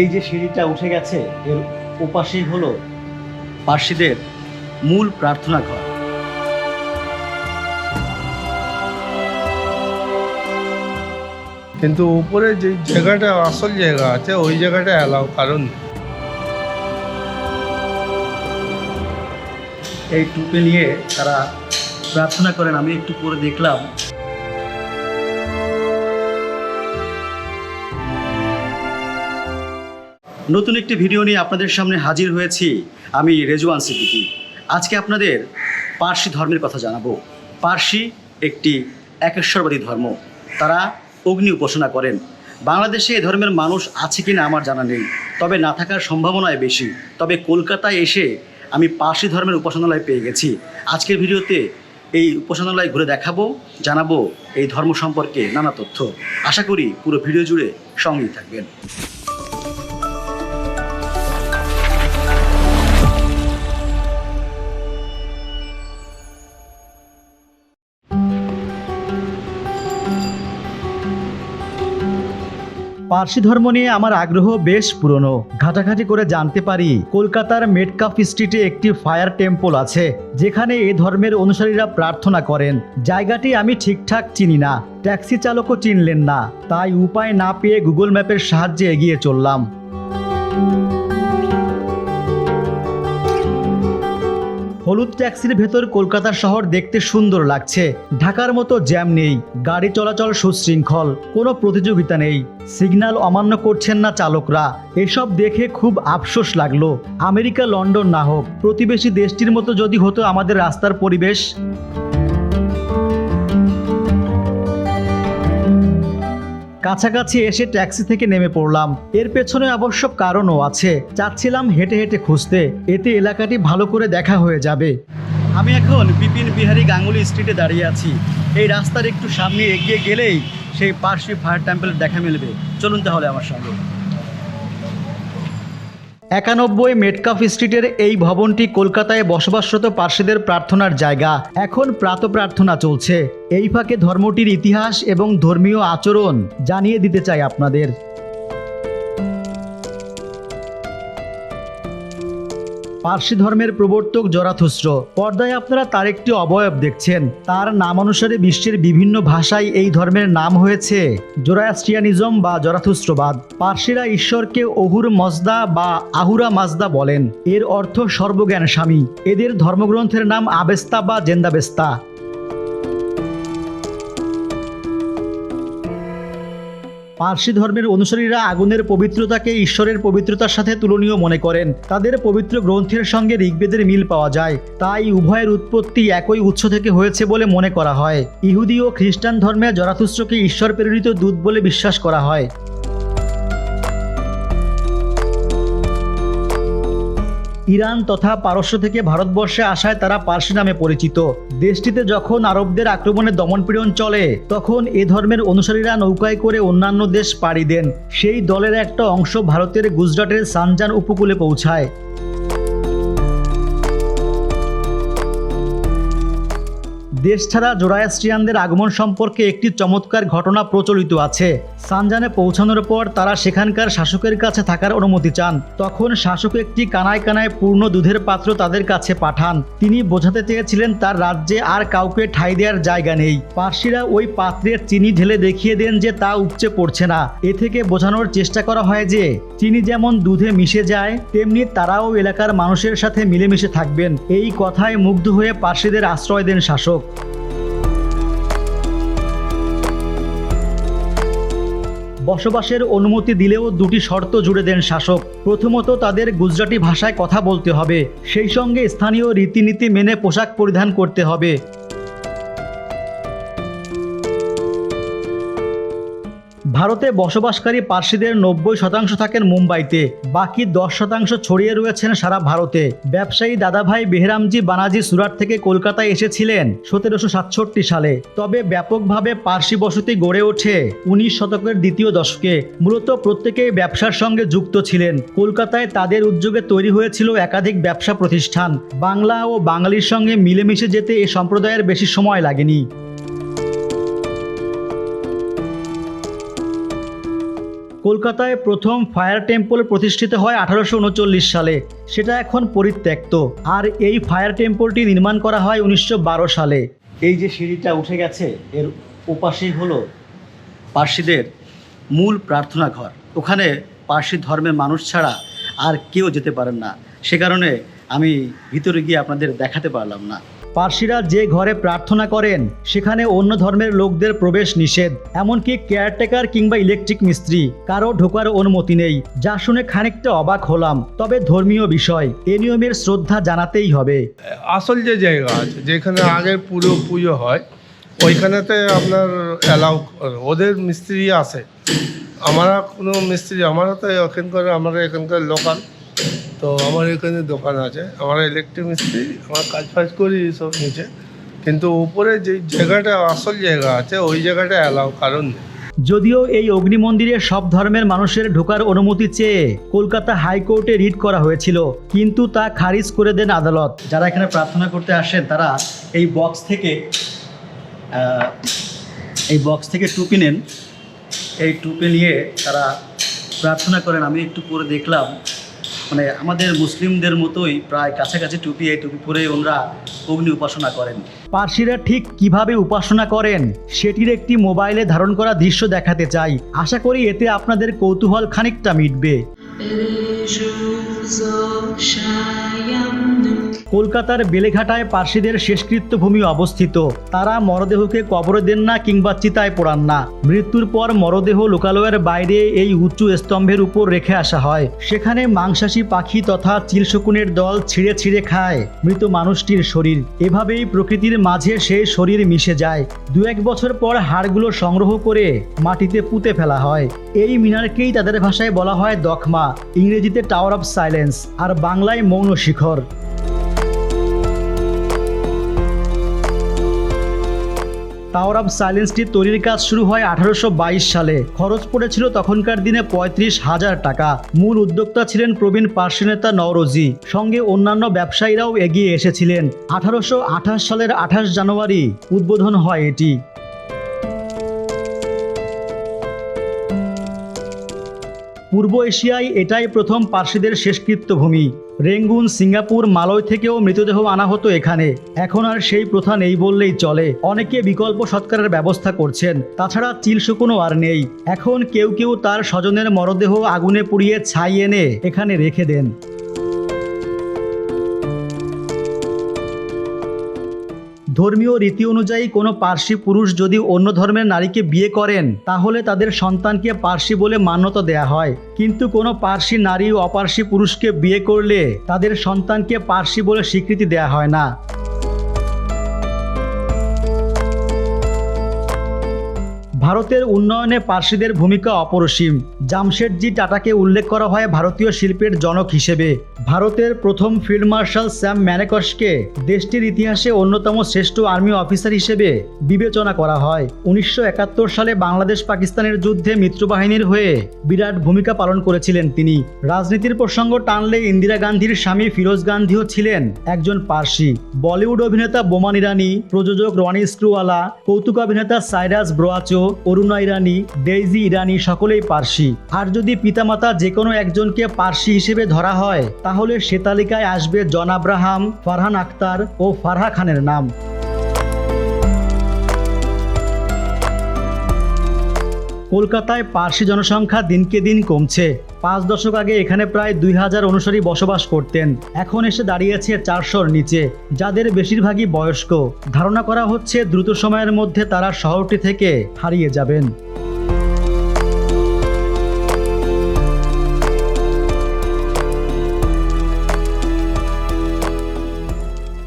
এই যে সিঁড়িটা উঠে গেছে, এর ওপাশেই হলো পার্সিদের মূল প্রার্থনা ঘর। কিন্তু উপরে যে জায়গাটা আসল জায়গা আছে, ওই জায়গাটা অ্যালাউ কারণ। এই টুপে নিয়ে তারা প্রার্থনা করেন, আমি একটু পরে দেখলাম। নতুন একটি ভিডিও নিয়ে আপনাদের সামনে হাজির হয়েছি আমি রেজওয়ান সিদ্দিকী। আজকে আপনাদের পার্সি ধর্মের কথা জানাব। পার্সি একটি একেশ্বরবাদী ধর্ম। তারা অগ্নি উপাসনা করেন। বাংলাদেশে এ ধর্মের মানুষ আছে কিনা আমার জানা নেই। তবে না থাকার সম্ভাবনাই বেশি। তবে কলকাতায় এসে আমি পার্সি ধর্মের উপাসনালয় পেয়ে গেছি। আজকের ভিডিওতে এই উপাসনালয় ঘুরে দেখাবো, জানাব এই ধর্ম সম্পর্কে নানা তথ্য। আশা করি পুরো ভিডিও জুড়ে সঙ্গেই থাকবেন। পার্সি ধর্ম নিয়ে আমার আগ্রহ বেশ পুরনো। ঘাটাঘাটি করে জানতে পারি, কলকাতার মেটকাপ স্ট্রিটে একটি ফায়ার টেম্পল আছে, যেখানে এ ধর্মের অনুসারীরা প্রার্থনা করেন। জায়গাটি আমি ঠিকঠাক চিনি না, ট্যাক্সি চালকও চিনলেন না, তাই উপায় না পেয়ে গুগল ম্যাপের সাহায্যে এগিয়ে চললাম। হলুদ ট্যাক্সির ভেতর কলকাতা শহর দেখতে সুন্দর লাগছে। ঢাকার মতো জ্যাম নেই, গাড়ি চলাচল সুশৃঙ্খল, কোনো প্রতিযোগিতা নেই। সিগন্যাল অমান্য করছেন না চালকরা। এসব দেখে খুব আফসোস লাগল। আমেরিকা, লন্ডন না হোক, প্রতিবেশী দেশটির মতো যদি হতো আমাদের রাস্তার পরিবেশ। কাছাকাছি এসে ট্যাক্সি থেকে নেমে পড়লাম। এর পেছনে অবশ্য কারণও আছে। চাচ্ছিলাম হেঁটে হেঁটে খুঁজতে। এতে এলাকাটি ভালো করে দেখা হয়ে যাবে। আমি এখন বিপিন বিহারী গাঙ্গুলি স্ট্রিটে দাঁড়িয়ে আছি। এই রাস্তার একটু সামনে এগিয়ে গেলেই সেই পার্শ্বী ফায়ার টেম্পল দেখা মিলবে। চলুন তাহলে আমার সঙ্গে। একানব্বই মেটকাফ স্ট্রিটের এই ভবনটি কলকাতায় বসবাসরত পার্সিদের প্রার্থনার জায়গা। এখন প্রাত প্রার্থনা চলছে। এই ফাঁকে ধর্মটির ইতিহাস এবং ধর্মীয় আচরণ জানিয়ে দিতে চাই আপনাদের। পার্সি ধর্মের প্রবর্তক জরাথুস্র, পর্দায় আপনারা তার একটি অবয়ব দেখছেন। তার নাম অনুসারে বিশ্বের বিভিন্ন ভাষায় এই ধর্মের নাম হয়েছে জোরাস্ট্রিয়ানিজম বা জরাথুস্ত্রবাদ পার্সিরা ঈশ্বরকে অহুর মজদা বা আহুরা মাজদা বলেন। এর অর্থ সর্বজ্ঞান স্বামী এদের ধর্মগ্রন্থের নাম আবেস্তা বা জেন্দাবেস্তা। পার্সি ধর্মের অনুসারীরা আগুনের পবিত্রতাকে ঈশ্বরের পবিত্রতার সাথে তুলনীয় মনে করেন। তাদের পবিত্র গ্রন্থের সঙ্গে ঋগ্বেদের মিল পাওয়া যায়। তাই উভয়ের উৎপত্তি একই উৎস থেকে হয়েছে বলে মনে করা হয়। ইহুদি ও খ্রিস্টান ধর্মে জরাথুস্ত্রকে ঈশ্বর প্রেরিত দূত বলে বিশ্বাস করা হয়। ইরান তথা পারস্য থেকে ভারতবর্ষে আসায় তারা পার্সি নামে পরিচিত। দেশটিতে যখন আরবদের আক্রমণে দমনপীড়ন চলে, তখন এ ধর্মের অনুসারীরা নৌকায় করে অন্যান্য দেশ পাড়ি দেন। সেই দলের একটা অংশ ভারতের গুজরাটের সানজান উপকূলে পৌঁছায়। দেশ ছাড়া জোরায়াস্ট্রিয়ানদের আগমন সম্পর্কে একটি চমৎকার ঘটনা প্রচলিত আছে। সানজানে পৌঁছানোর পর তারা সেখানকার শাসকের কাছে থাকার অনুমতি চান। তখন শাসক একটি কানায় কানায় পূর্ণ দুধের পাত্র তাদের কাছে পাঠান। তিনি বোঝাতে চেয়েছিলেন তার রাজ্যে আর কাউকে ঠাঁই দেওয়ার জায়গা নেই। পার্সিরা ওই পাত্রের চিনি ঢেলে দেখিয়ে দেন যে তা উপচে পড়ছে না। এ থেকে বোঝানোর চেষ্টা করা হয় যে, চিনি যেমন দুধে মিশে যায়, তেমনি তারাও এলাকার মানুষের সাথে মিলেমিশে থাকবেন। এই কথায় মুগ্ধ হয়ে পার্সিদের আশ্রয় দেন শাসক। বসবাসের অনুমতি দিলেও দুটি শর্ত জুড়ে দেন শাসক। প্রথমত, তাদের গুজরাটি ভাষায় কথা বলতে হবে। সেই সঙ্গে স্থানীয় রীতিনীতি মেনে পোশাক পরিধান করতে হবে। ভারতে বসবাসকারী পার্সিদের নব্বই শতাংশ থাকেন মুম্বাইতে, বাকি দশ শতাংশ ছড়িয়ে রয়েছেন সারা ভারতে। ব্যবসায়ী দাদাভাই বেহরামজি বানাজি সুরাট থেকে কলকাতায় এসেছিলেন সতেরোশো সাতষট্টি সালে। তবে ব্যাপকভাবে পার্সি বসতি গড়ে ওঠে উনিশ শতকের দ্বিতীয় দশকে। মূলত প্রত্যেকেই ব্যবসার সঙ্গে যুক্ত ছিলেন। কলকাতায় তাদের উদ্যোগে তৈরি হয়েছিল একাধিক ব্যবসা প্রতিষ্ঠান। বাংলা ও বাঙালির সঙ্গে মিলেমিশে যেতে এ সম্প্রদায়ের বেশি সময় লাগেনি। কলকাতায় প্রথম ফায়ার টেম্পল প্রতিষ্ঠিত হয় আঠারোশো উনচল্লিশ সালে। সেটা এখন পরিত্যক্ত। আর এই ফায়ার টেম্পলটি নির্মাণ করা হয় উনিশশো বারো সালে। এই যে সিঁড়িটা উঠে গেছে, এর ওপাশেই হলো পার্সিদের মূল প্রার্থনা ঘর। ওখানে পার্সি ধর্মের মানুষ ছাড়া আর কেউ যেতে পারেন না। সে কারণে আমি ভিতরে গিয়ে আপনাদের দেখাতে পারলাম না। পার্সিরা যে ঘরে প্রার্থনা করেন, সেখানে অন্য ধর্মের লোকদের প্রবেশ নিষেধ। এমনকি কেয়ারটেকার কিংবা ইলেকট্রিক মিস্ত্রি কারও ঢোকার অনুমতি নেই। যা শুনে খানিকটা অবাক হলাম, তবে ধর্মীয় বিষয়, এ নিয়মের শ্রদ্ধা জানাতেই হবে। আসল যে জায়গা আছে, যেখানে আগে পুরো পুজো হয়, ওইখানেতে আপনার অ্যালাউ ওদের মিস্ত্রি আছে। আমরা কোনো মিস্ত্রি, আমরা তো এখানকার আমরা এখানকার লোকাল। তো আমার এখানে দোকান আছে, আমার ইলেকট্রিক মিস্ত্রি, আমার কাজ ফাজ করি সব নিচে। কিন্তু উপরে যে জায়গাটা, আসল জায়গা আছে, ওই জায়গাটা অ্যালাউ কারণ যদিও এই অগ্নি মন্দিরে সব ধর্মের মানুষের ঢোকার অনুমতি চেয়ে কলকাতা হাইকোর্টে রিট করা হয়েছিল, কিন্তু তা খারিজ করে দেন আদালত। যারা এখানে প্রার্থনা করতে আসেন, তারা এই বক্স থেকে এই বক্স থেকে টুপি নেন। এই টুপি নিয়ে তারা প্রার্থনা করেন। আমি একটু পরে দেখলাম মানে আমাদের মুসলিমদের মতোই প্রায় কাছাকাছি টুপি এই টুপি পরে ওনারা অগ্নি উপাসনা করেন। পার্সিরা ঠিক কীভাবে উপাসনা করেন সেটির একটি মোবাইলে ধারণ করা দৃশ্য দেখাতে চাই। আশা করি এতে আপনাদের কৌতূহল খানিকটা মিটবে। কলকাতার বেলেঘাটায় পার্সিদের শেষকৃত্য ভূমি অবস্থিত। তারা মরদেহকে কবরে দেন না কিংবা চিতায় পোড়ান না। মৃত্যুর পর মরদেহ লোকালয়ের বাইরে এই উঁচু স্তম্ভের উপর রেখে আসা হয়। সেখানে মাংসাশী পাখি তথা চিলশকুনের দল ছিঁড়ে ছিঁড়ে খায় মৃত মানুষটির শরীর। এভাবেই প্রকৃতির মাঝে সেই শরীর মিশে যায়। দু এক বছর পর হাড়গুলো সংগ্রহ করে মাটিতে পুঁতে ফেলা হয়। এই মিনারকেই তাদের ভাষায় বলা হয় দখমা। ইংরেজিতে টাওয়ার অফ সাইলেন্স, আর বাংলায় মৌন শিখর। টাওয়ার অফ সাইলেন্সটি তৈরির কাজ শুরু হয় আঠারোশো বাইশ সালে। খরচ পড়েছিল তখনকার দিনে পঁয়ত্রিশ হাজার টাকা। মূল উদ্যোক্তা ছিলেন প্রবীণ পার্শ্বনেতা নেতা নওরোজি। সঙ্গে অন্যান্য ব্যবসায়ীরাও এগিয়ে এসেছিলেন। আঠারোশো সালের আঠাশ জানুয়ারি উদ্বোধন হয় এটি। পূর্ব এশিয়ায় এটাই প্রথম পার্সিদের শেষকৃত্য ভূমি। রেঙ্গুন সিঙ্গাপুর মালয় থেকেও মৃতদেহ আনা হতো এখানে। এখন আর সেই প্রথা নেই বললেই চলে। অনেকে বিকল্প সৎকারের ব্যবস্থা করছেন। তাছাড়া চিল শুকনো আর নেই। এখন কেউ কেউ তার স্বজনের মরদেহ আগুনে পুড়িয়ে ছাই এনে এখানে রেখে দেন। ধর্মীয় রীতি অনুযায়ী কোনো পার্সি পুরুষ যদি অন্য ধর্মের নারীকে বিয়ে করেন, তাহলে তাদের সন্তানকে পার্সি বলে মান্যতা দেয়া হয়। কিন্তু কোনো পার্সি নারী ও অপার্সি পুরুষকে বিয়ে করলে তাদের সন্তানকে পার্সি বলে স্বীকৃতি দেয়া হয় না। ভারতের উন্নয়নে পার্সিদের ভূমিকা অপরিসীম। জামশেদজি টাটাকে উল্লেখ করা হয় ভারতীয় শিল্পের জনক হিসেবে। ভারতের প্রথম ফিল্ড মার্শাল স্যাম ম্যানেকসকে দেশটির ইতিহাসে অন্যতম শ্রেষ্ঠ আর্মি অফিসার হিসেবে বিবেচনা করা হয়। উনিশশো একাত্তর সালে বাংলাদেশ পাকিস্তানের যুদ্ধে মিত্রবাহিনীর হয়ে বিরাট ভূমিকা পালন করেছিলেন তিনি। রাজনীতির প্রসঙ্গ টানলে ইন্দিরা গান্ধীর স্বামী ফিরোজ গান্ধীও ছিলেন একজন পার্সি। বলিউড অভিনেতা বোমান ইরানি প্রযোজক রনি স্ক্রুওয়ালা, কৌতুক অভিনেতা সাইরাস ব্রোয়াচো অরুণা ইরানি ডেইজি ইরানি সকলেই পার্সি। আর যদি পিতামাতা যে কোনো একজনকে পার্সি হিসেবে ধরা হয়, তাহলে সে তালিকায় আসবে জন আব্রাহাম, ফারহান আক্তার ও ফারহা খানের নাম। কলকাতায় পার্সি জনসংখ্যা দিনকে দিন কমছে। পাঁচ দশক আগে এখানে প্রায় দুই হাজার অনুসারী বসবাস করতেন। এখন এসে দাঁড়িয়েছে চারশোর নিচে, যাদের বেশিরভাগই বয়স্ক। ধারণা করা হচ্ছে দ্রুত সময়ের মধ্যে তারা শহরটি থেকে হারিয়ে যাবেন।